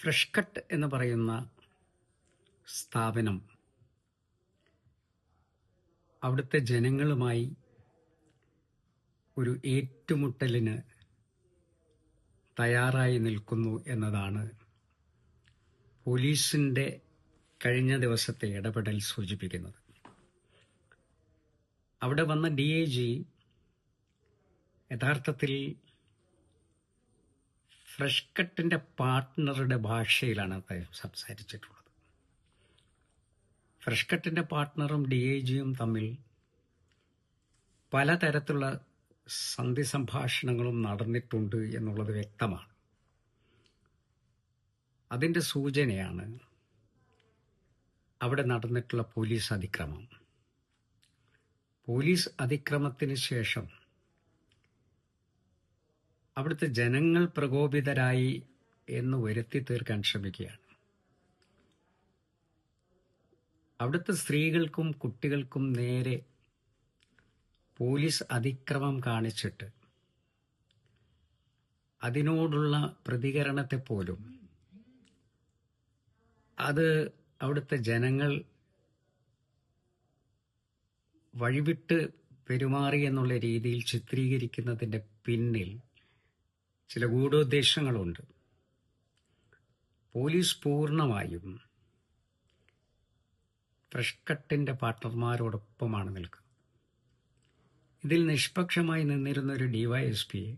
Fresh cut എന്ന് പറയുന്ന സ്ഥാപനം അവിടുത്തെ ജനങ്ങളുമായി ഒരു ഏറ്റുമുട്ടലിന് തയ്യാറായി നിൽക്കുന്നു എന്നതാണ് പോലീസിന്റെ കഴിഞ്ഞ ദിവസത്തെ ഇടപെടൽ സൂചിപ്പിക്കുന്നത്. അവിടെ വന്ന ഡി യഥാർത്ഥത്തിൽ ഫ്രഷ് കട്ടിന്റെ പാർട്ട്ണറുടെ ഭാഷയിലാണ് അദ്ദേഹം സംസാരിച്ചിട്ടുള്ളത്. ഫ്രഷ് കട്ടിന്റെ പാർട്ട്ണറും ഡി ഐ ജിയും തമ്മിൽ പലതരത്തിലുള്ള സന്ധി സംഭാഷണങ്ങളും നടന്നിട്ടുണ്ട് എന്നുള്ളത് വ്യക്തമാണ്. അതിന്റെ സൂചനയാണ് അവിടെ നടന്നിട്ടുള്ള പോലീസ് അതിക്രമം. പോലീസ് അതിക്രമത്തിന് ശേഷം അവിടുത്തെ ജനങ്ങൾ പ്രകോപിതരായി എന്ന് വരുത്തി തീർക്കാൻ ശ്രമിക്കുകയാണ്. അവിടുത്തെ സ്ത്രീകൾക്കും കുട്ടികൾക്കും നേരെ പോലീസ് അതിക്രമം കാണിച്ചിട്ട് അതിനോടുള്ള പ്രതികരണത്തെ പോലും അത് അവിടുത്തെ ജനങ്ങൾ വഴിവിട്ട് പെരുമാറി എന്നുള്ള രീതിയിൽ ചിത്രീകരിക്കുന്നതിന്റെ പിന്നിൽ ചില ഗൂഢോദ്ദേശങ്ങളുണ്ട്. പോലീസ് പൂർണമായും ഫ്രഷ് കട്ടിന്റെ പാർട്ട്ണർമാരോടൊപ്പമാണ് നിൽക്കുന്നത്. ഇതിൽ നിഷ്പക്ഷമായി നിന്നിരുന്ന ഒരു ഡിവൈഎസ്പിയെ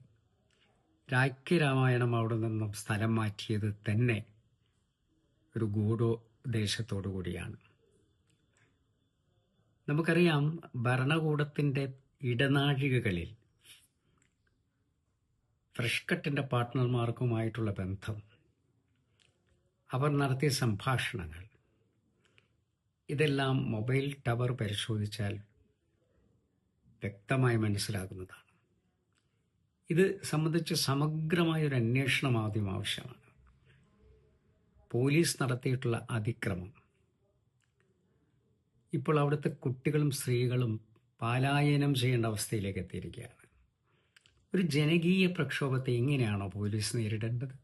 രാഖ്യരാമായണം അവിടെ നിന്നും സ്ഥലം മാറ്റിയത് തന്നെ ഒരു ഗൂഢോദ്ദേശത്തോടു കൂടിയാണ്. നമുക്കറിയാം ഭരണകൂടത്തിന്റെ ഇടനാഴികകളിൽ ഫ്രഷ് കട്ടിന്റെ പാർട്ട്ണർമാർക്കുമായിട്ടുള്ള ബന്ധം. അവർ നടത്തിയ സംഭാഷണങ്ങൾ. ഇതെല്ലാം മൊബൈൽ ടവർ പരിശോധിച്ചാൽ വ്യക്തമായി മനസ്സിലാകുന്നതാണ്. ഇത് സംബന്ധിച്ച് സമഗ്രമായ ഒരു അന്വേഷണം ആദ്യം ആവശ്യമാണ്. പോലീസ് നടത്തിയിട്ടുള്ള അതിക്രമം. ഇപ്പോൾ അവിടുത്തെ കുട്ടികളും സ്ത്രീകളും പാലായനം ചെയ്യേണ്ട അവസ്ഥയിലേക്ക് എത്തിയിരിക്കുകയാണ്. ഒരു ജനകീയ പ്രക്ഷോഭത്തെ എങ്ങനെയാണോ പോലീസ് നേരിടേണ്ടത്?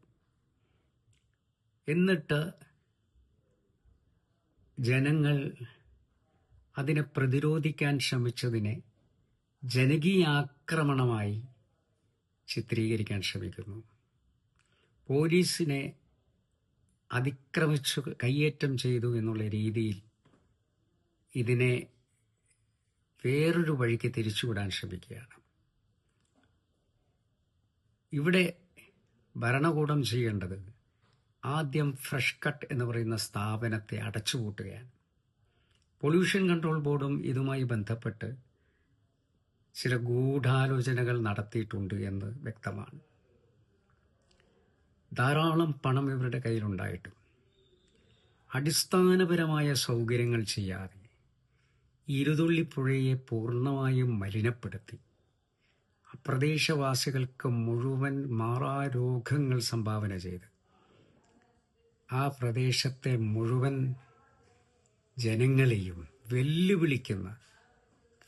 എന്നിട്ട് ജനങ്ങൾ അതിനെ പ്രതിരോധിക്കാൻ ശ്രമിച്ചതിനെ ജനകീയ ആക്രമണമായി ചിത്രീകരിക്കാൻ ശ്രമിക്കുന്നു. പോലീസിനെ അതിക്രമിച്ചു കയ്യേറ്റം ചെയ്തു എന്നുള്ള രീതിയിൽ ഇതിനെ വേറൊരു വഴിക്ക് തിരിച്ചുവിടാൻ ശ്രമിക്കുകയാണ്. ഇവിടെ ഭരണകൂടം ചെയ്യേണ്ടത് ആദ്യം ഫ്രഷ് കട്ട് എന്ന് പറയുന്ന സ്ഥാപനത്തെ അടച്ചുപൂട്ടുകയാണ് പൊല്യൂഷൻ കൺട്രോൾ ബോർഡും ഇതുമായി ബന്ധപ്പെട്ട് ചില ഗൂഢാലോചനകൾ നടത്തിയിട്ടുണ്ട് എന്ന് വ്യക്തമാണ്. ധാരാളം പണം ഇവരുടെ കയ്യിലുണ്ടായിട്ടും. അടിസ്ഥാനപരമായ സൗകര്യങ്ങൾ ചെയ്യാതെ ഇരുതുള്ളിപ്പുഴയെ പൂർണമായും മലിനപ്പെടുത്തി. പ്രദേശവാസികൾക്ക് മുഴുവൻ മാറാരോഗങ്ങൾ സംഭാവന ചെയ്ത്. ആ പ്രദേശത്തെ മുഴുവൻ ജനങ്ങളെയും വെല്ലുവിളിക്കുന്ന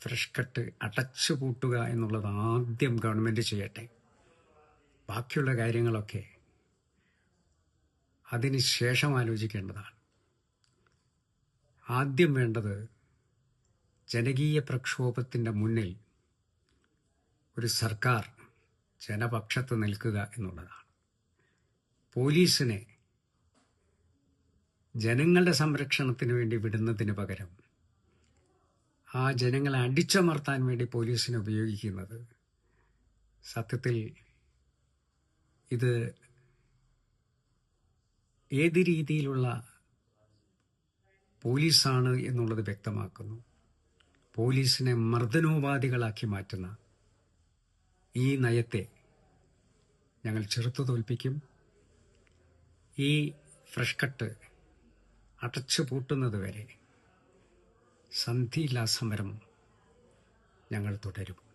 ഫ്രഷ് കട്ട് അടച്ചുപൂട്ടുക എന്നുള്ളത് ആദ്യം ഗവൺമെന്റ് ചെയ്യട്ടെ. ബാക്കിയുള്ള കാര്യങ്ങളൊക്കെ അതിന് ശേഷം ആലോചിക്കേണ്ടതാണ്. ആദ്യം വേണ്ടത് ജനകീയ പ്രക്ഷോഭത്തിന്റെ മുന്നിൽ ഒരു സർക്കാർ ജനപക്ഷത്ത് നിൽക്കുക എന്നുള്ളതാണ്. പോലീസിനെ ജനങ്ങളുടെ സംരക്ഷണത്തിന് വേണ്ടി വിടുന്നതിന് പകരം ആ ജനങ്ങളെ അടിച്ചമർത്താൻ വേണ്ടി പോലീസിനെ ഉപയോഗിക്കുന്നത് സത്യത്തിൽ ഇത് ഏത് രീതിയിലുള്ള പോലീസാണ് എന്നുള്ളത് വ്യക്തമാക്കുന്നു. പോലീസിനെ മർദ്ദനോപാധികളാക്കി മാറ്റുന്ന ഈ നയത്തെ ഞങ്ങൾ ചെറുത്തു തോൽപ്പിക്കും. ഈ ഫ്രഷ് കട്ട് അടച്ചു പൂട്ടുന്നത് വരെ സന്ധിയില്ലാ സമരം ഞങ്ങൾ തുടരും.